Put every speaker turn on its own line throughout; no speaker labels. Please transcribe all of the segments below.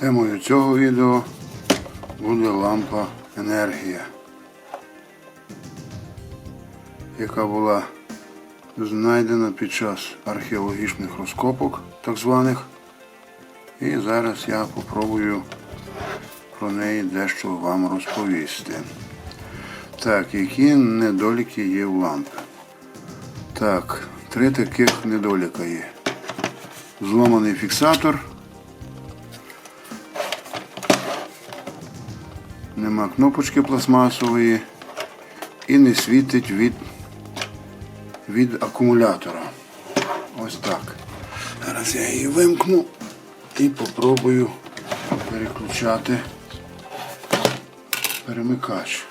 Темою цього відео буде лампа енергія, яка була знайдена під час археологічних розкопок, так званих. І зараз я попробую про неї дещо вам розповісти. Так, які недоліки є в лампі? Так, три таких недоліка є. Зломаний фіксатор. Нема кнопочки пластмасової і не світить від, від акумулятора. Ось так. Зараз я її вимкну і попробую переключати перемикач.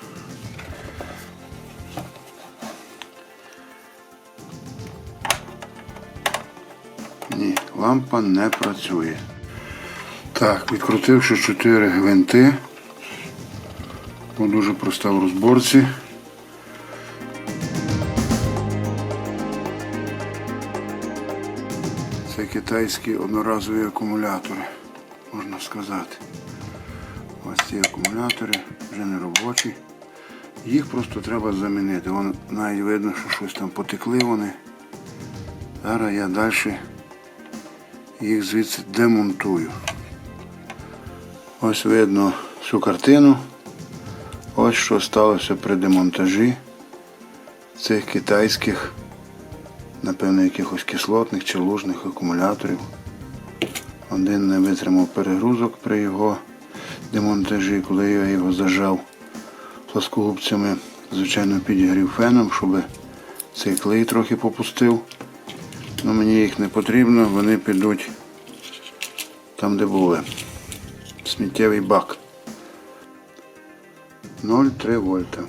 Ні, лампа не працює. Так, відкрутивши 4 гвинти, бо дуже проста в розборці. Це китайські одноразові акумулятори, можна сказати. Ось ці акумулятори вже не робочі. Їх просто треба замінити. Вон навіть видно, що щось там потекли вони. Зараз я далі їх звідси демонтую. Ось видно всю картину. Ось що сталося при демонтажі цих китайських, напевно, якихось кислотних чи лужних акумуляторів. Один не витримав перегрузок при його демонтажі, коли я його зажав пласкогубцями, звичайно, підігрів феном, щоб цей клей трохи попустив. Ну, мені їх не потрібно, вони підуть там, де були. Сміттєвий бак. 0,3 вольта.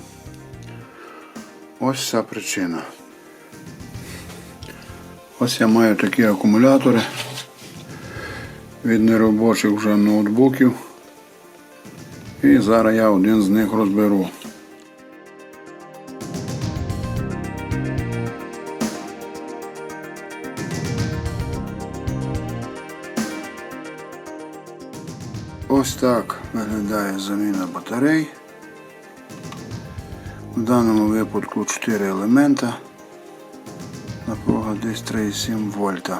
Ось ця причина. Ось я маю такі акумулятори від неробочих вже ноутбуків. І зараз я один з них розберу. Ось так виглядає заміна батарей. В даному випадку 4 елемента. Напруга десь 3,7 вольта.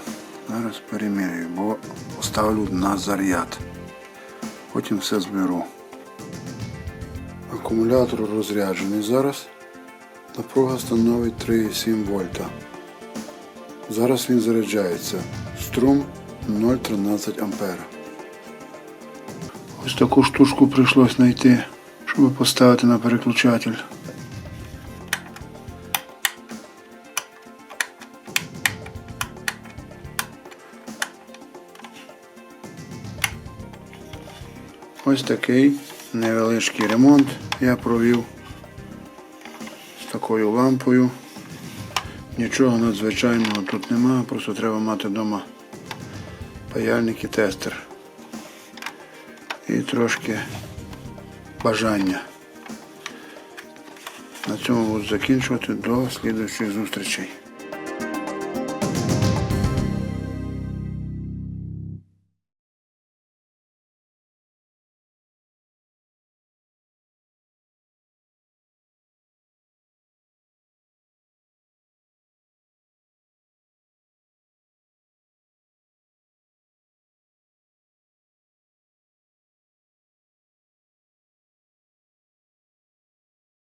Зараз перемірюю, бо ставлю на заряд. Потім все зберу. Акумулятор розряджений зараз. Напруга становить 3,7 вольта. Зараз він заряджається. Струм 0,13 ампера. Ось таку штучку прийшлось знайти, щоб поставити на переключатель. Ось такий невеличкий ремонт я провів з такою лампою. Нічого надзвичайного тут немає, просто треба мати вдома паяльник і тестер і трошки бажання. На цьому буду закінчувати до слідуючих зустрічей.